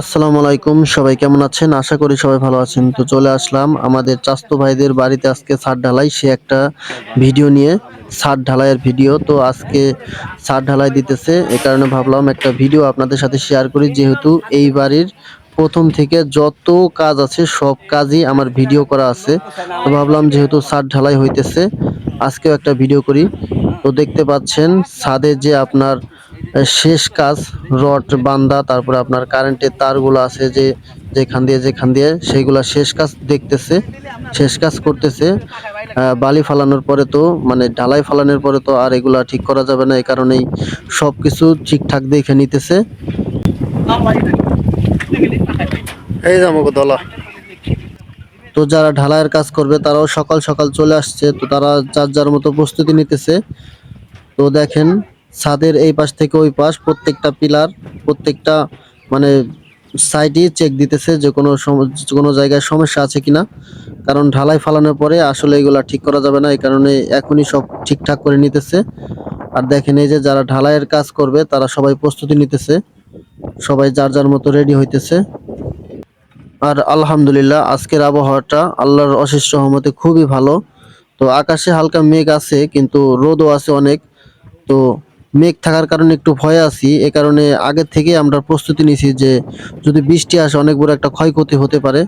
আসসালামু আলাইকুম, সবাই কেমন আছেন? আশা করি সবাই ভালো আছেন। তো চলে আসলাম আমাদের চাস্তো ভাইদের বাড়িতে আজকে ছাদ ঢালাই। সে একটা ভিডিও নিয়ে ছাদ ঢালাইয়ের ভিডিও। তো আজকে ছাদ ঢালাই দিতেছে, এ কারণে ভাবলাম একটা ভিডিও আপনাদের সাথে শেয়ার করি। যেহেতু এই বাড়ির প্রথম থেকে যত কাজ আছে, সব কাজই আমার ভিডিও করা আছে। তো ভাবলাম যেহেতু ছাদ ঢালাই হইতেছে, আজকেও একটা ভিডিও করি। তো দেখতে পাচ্ছেন, ছাদে যে আপনার শেষ কাজ রড বান্দা তারপরে আপনার কারেন্টের তারগুলো আছে যে যেখান দিয়ে যেখান দিয়ে সেইগুলা শেষ কাজ দেখতেছে শেষ কাজ করতেছে। বালি ফালানোর পরে তো মানে ঢালাই ফালানোর পরে তো আর এগুলা ঠিক করা যাবে না এই কারণেই সব কিছু ঠিকঠাক দেখে নিতেছে। এই দলা। তো যারা ঢালাইয়ের কাজ করবে তারাও সকাল সকাল চলে আসছে তো তারা যার যার মতো প্রস্তুতি নিতেছে। তো দেখেন ছাদের এই পাশ থেকে ওই পাশ প্রত্যেকটা পিলার, প্রত্যেকটা মানে সাইডই চেক দিতেছে যে কোনো কোনো জায়গায় সমস্যা আছে কিনা। কারণ ঢালাই ফালানোর পরে আসলে এগুলা ঠিক করা যাবে না, এই কারণে এখনই সব ঠিকঠাক করে নিতেছে। আর দেখেন এই যে যারা ঢালাইয়ের কাজ করবে, তারা সবাই প্রস্তুতি নিতেছে। সবাই যার যার মতো রেডি হইতেছে। আর আলহামদুলিল্লাহ, আজকের আবহাওয়াটা আল্লাহর অশেষ রহমতে খুবই ভালো। তো আকাশে হালকা মেঘ আছে, কিন্তু রোদও আছে অনেক। তো মেঘ থাকার কারণে একটু ভয়ে আছি, এ কারণে আগের থেকে আমরা প্রস্তুতি নিছি যে যদি বৃষ্টি আসে অনেক বড় একটা ক্ষয়ক্ষতি হতে পারে।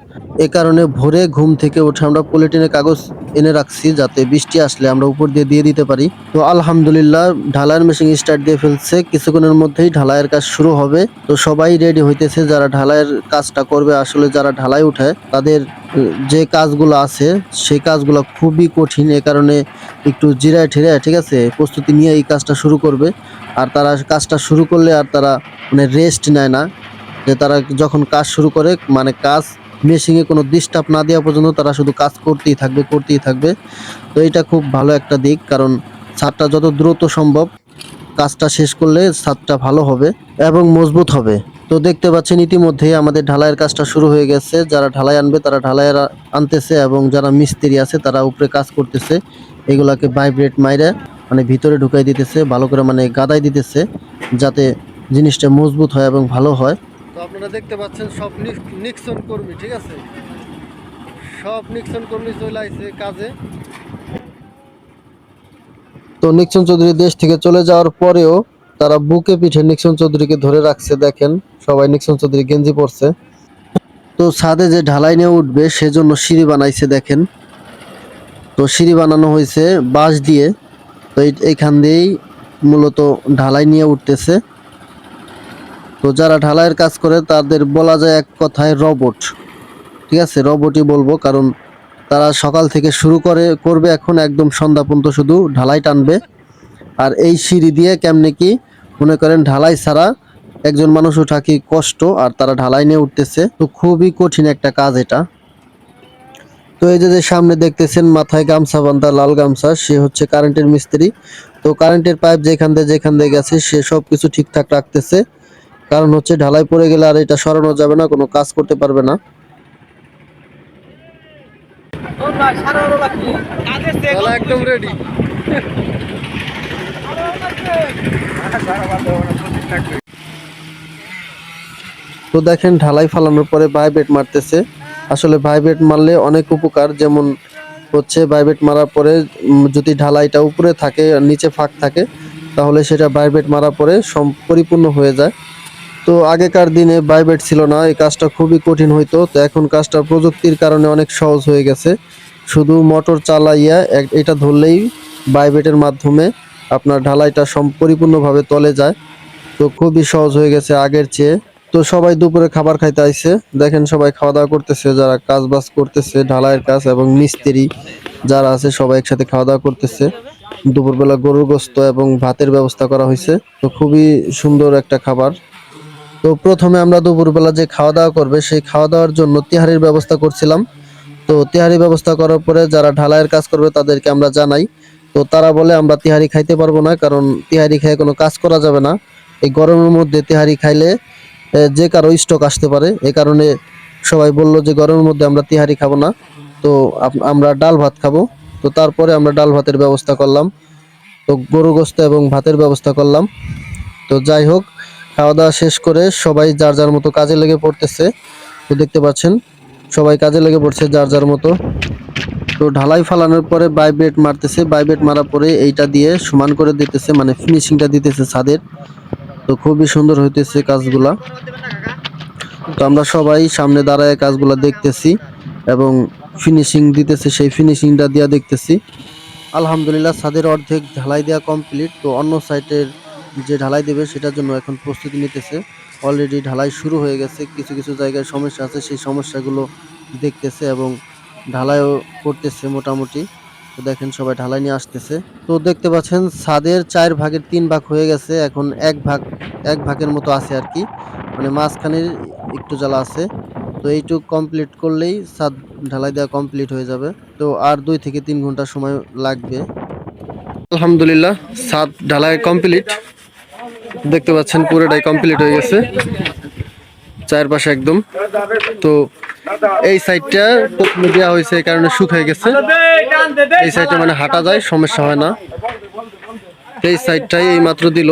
এ কারণে ভোরে ঘুম থেকে উঠে আমরা পলিটিনের কাগজ এনে রাখছি যাতে বৃষ্টি আসলে আমরা উপর দিয়ে দিয়ে দিতে পারি। তো আলহামদুলিল্লাহ ঢালাইয়ের মেশিন স্টার্ট দিয়ে ফেলছে, কিছুক্ষণের মধ্যেই ঢালাইয়ের কাজ শুরু হবে। তো সবাই রেডি হইতেছে, যারা ঢালাইয়ের কাজটা করবে, আসলে যারা ঢালাই উঠায়, তাদের যে কাজগুলো আছে, সেই কাজগুলো খুবই কঠিন। এ কারণে একটু জিরায় ঠিরায়, ঠিক আছে, প্রস্তুতি নিয়ে এই কাজটা শুরু করবে। আর তারা কাজটা শুরু করলে আর তারা মানে রেস্ট নেয় না। যে তারা যখন কাজ শুরু করে মানে কাজ মেশিনে কোনো ডিস্টার্ব না দেওয়া পর্যন্ত তারা শুধু কাজ করতেই থাকবে করতেই থাকবে। তো এটা খুব ভালো একটা দিক, কারণ ছাদটা যত দ্রুত সম্ভব কাজটা শেষ করলে ছাদটা ভালো হবে এবং মজবুত হবে। তো দেখতে পাচ্ছেন ইতিমধ্যেই আমাদের ঢালাইয়ের কাজটা শুরু হয়ে গেছে। যারা ঢালাই আনবে তারা ঢালাইয়ের আনতেছে এবং যারা মিস্ত্রি আছে তারা উপরে কাজ করতেছে। এগুলাকে ভাইব্রেট মাইরে মানে ভিতরে ঢুকাই দিতেছে, ভালো করে মানে গাদাই দিতেছে, যাতে জিনিসটা মজবুত হয় এবং ভালো হয়। তো আপনারা দেখতে পাচ্ছেন সব নিক্সন কর্মী, ঠিক আছে? সব নিক্সন কর্মী চলে কাজে। তো নিক্সন চৌধুরী দেশ থেকে চলে যাওয়ার পরেও তারা বুকে পিঠে নিক্সন চৌধুরীকে ধরে রাখছে, দেখেন। সবাই নিক্সন চৌধুরী গেঞ্জি পরছে। তো ছাদে যে ঢালাই নিয়ে উঠবে, সেজন্য সিঁড়ি বানাইছে, দেখেন। তো সিঁড়ি বানানো হয়েছে বাঁশ দিয়ে। তো এই- এইখান দিয়েই মূলত ঢালাই নিয়ে উঠতেছে। তো যারা ঢালাইয়ের কাজ করে, তাদের বলা যায় এক কথায় রবট। ঠিক আছে? রবটই বলব, কারণ তারা সকাল থেকে শুরু করে, করবে এখন, একদম সন্ধ্যা পর্যন্ত শুধু ঢালাই টানবে। আর এই সিঁড়ি দিয়ে কেমনে কি মনে করেন ঢালাই ছাড়া একজন মানুষ ওঠা কি কষ্ট আর তারা ঢালাই নিয়ে উঠতেছে? তো খুবই কঠিন একটা কাজ এটা। তো এই যে যে সামনে দেখতেছেন মাথায় গামছা বান্ধা লাল গামছা সে হচ্ছে কারেন্টের মিস্ত্রি। তো কারেন্টের পাইপ যেখান দিয়ে যেখান দিয়ে গেছে সে সব কিছু ঠিকঠাক রাখতেছে। কারণ হচ্ছে ঢালাই পড়ে গেলে আর এটা সরানো যাবে না কোনো কাজ করতে পারবে না। একদম রেডি তো দেখেন, ঢালাই ফালানোর পরে ভাইব্রেট মারতেছে। আসলে ভাইব্রেট মারলে অনেক উপকার, যেমন হচ্ছে ভাইব্রেট মারার পরে যদি ঢালাইটা উপরে থাকে, নিচে ফাঁক থাকে, তাহলে সেটা ভাইব্রেট মারার পরে পরিপূর্ণ হয়ে যায়। তো আগেকার দিনে ভাইব্রেট ছিল না, এই কাজটা খুবই কঠিন হইতো। তো এখন কাজটা প্রযুক্তির কারণে অনেক সহজ হয়ে গেছে। শুধু মোটর চালাইয়া এটা ধরলেই ভাইব্রেটের মাধ্যমে আপনার ঢালাইটা পরিপূর্ণভাবে তলে যায়। তো খুবই সহজ হয়ে গেছে আগের চেয়ে। তো সবাই দুপুরে খাবার খাইতে আইছে। দেখেন সবাই খাওয়া দাওয়া করতেছে, যারা কাজ বাজ করতেছে, ঢালাইয়ের কাজ এবং মিস্ত্রি যারা আছে সবাই একসাথে খাওয়া দাওয়া করতেছে। দুপুরবেলা গরুর গোস্ত এবং ভাতের ব্যবস্থা করা হয়েছে তো খুবই সুন্দর একটা খাবার। তো প্রথমে আমরা দুপুরবেলা যে খাওয়া দাওয়া করবে, সেই খাওয়া দাওয়ার জন্য তিহারির ব্যবস্থা করছিলাম। তো তিহারি ব্যবস্থা করার পরে যারা ঢালাইয়ের কাজ করবে, তাদেরকে আমরা জানাই। তো তারা বলে, আমরা তিহারি খাইতে পারব না, কারণ তিহারি খেয়ে কোনো কাজ করা যাবে না। এই গরমের মধ্যে তিহারি খাইলে যে কারও স্টক আসতে পারে। এই কারণে সবাই বলল যে, গরমের মধ্যে আমরা তিহারি খাব না। তো আমরা ডাল ভাত খাব। তো তারপরে আমরা ডাল ভাতের ব্যবস্থা করলাম। তো গরু গোস্ত এবং ভাতের ব্যবস্থা করলাম। তো যাই হোক, খাওয়া দাওয়া শেষ করে সবাই যার যার মতো কাজে লেগে পড়তেছে, তো দেখতে পাচ্ছেন, সবাই কাজে লেগে পড়ছে যার যার মতো। তো ঢালাই ফালানোর পরে বাইবেট মারতেছে বাইবেট মারার পরে এইটা দিয়ে সমান করে দিতেছে মানে ফিনিশিংটা দিতেছে ছাদের। তো খুবই সুন্দর হইতেছে কাজগুলা। তো আমরা সবাই সামনে দাঁড়ায় কাজগুলা দেখতেছি এবং ফিনিশিং দিতেছে, সেই ফিনিশিংটা দিয়া দেখতেছি। আলহামদুলিল্লাহ ছাদের অর্ধেক ঢালাই দেওয়া কমপ্লিট তো অন্য সাইটের যে ঢালাই দেবে সেটার জন্য এখন প্রস্তুতি নিতেছে। অলরেডি ঢালাই শুরু হয়ে গেছে, কিছু কিছু জায়গায় সমস্যা আছে, সেই সমস্যাগুলো দেখতেছে এবং ঢালাইও করতেছে মোটামুটি। তো দেখেন সবাই ঢালাই নিয়ে আসতেছে। তো দেখতে পাচ্ছেন, ছাদের চার ভাগের তিন ভাগ হয়ে গেছে। এখন এক ভাগ, এক ভাগের মতো আছে আর কি। মানে মাঝখানের একটু জ্বালা আছে। তো এইটুক কমপ্লিট করলেই ছাদ ঢালাই দেওয়া কমপ্লিট হয়ে যাবে। তো আর দুই থেকে তিন ঘণ্টা সময় লাগবে। আলহামদুলিল্লাহ, ছাদ ঢালাই কমপ্লিট দেখতে পাচ্ছেন, পুরোটাই কমপ্লিট হয়ে গেছে। চারপাশে একদম। তো এই সাইডটা প্রথমে দেওয়া হয়েছে, এই কারণে শুকিয়ে গেছে। এই সাইডে মানে হাঁটা যায়, সমস্যা হয় না। এই সাইডটাই এই মাত্র দিল।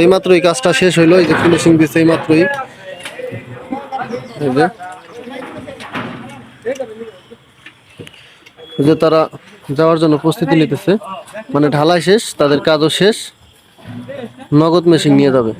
এই মাত্র এই কাজটা শেষ হইল, এই যে ফিনিশিং দিচ্ছে এই মাত্রই যে তারা যাওয়ার জন্য প্রস্তুতি নিতেছে। মানে ঢালাই শেষ, তাদের কাজও শেষ। নগদ মেশিন নিয়ে যাবে।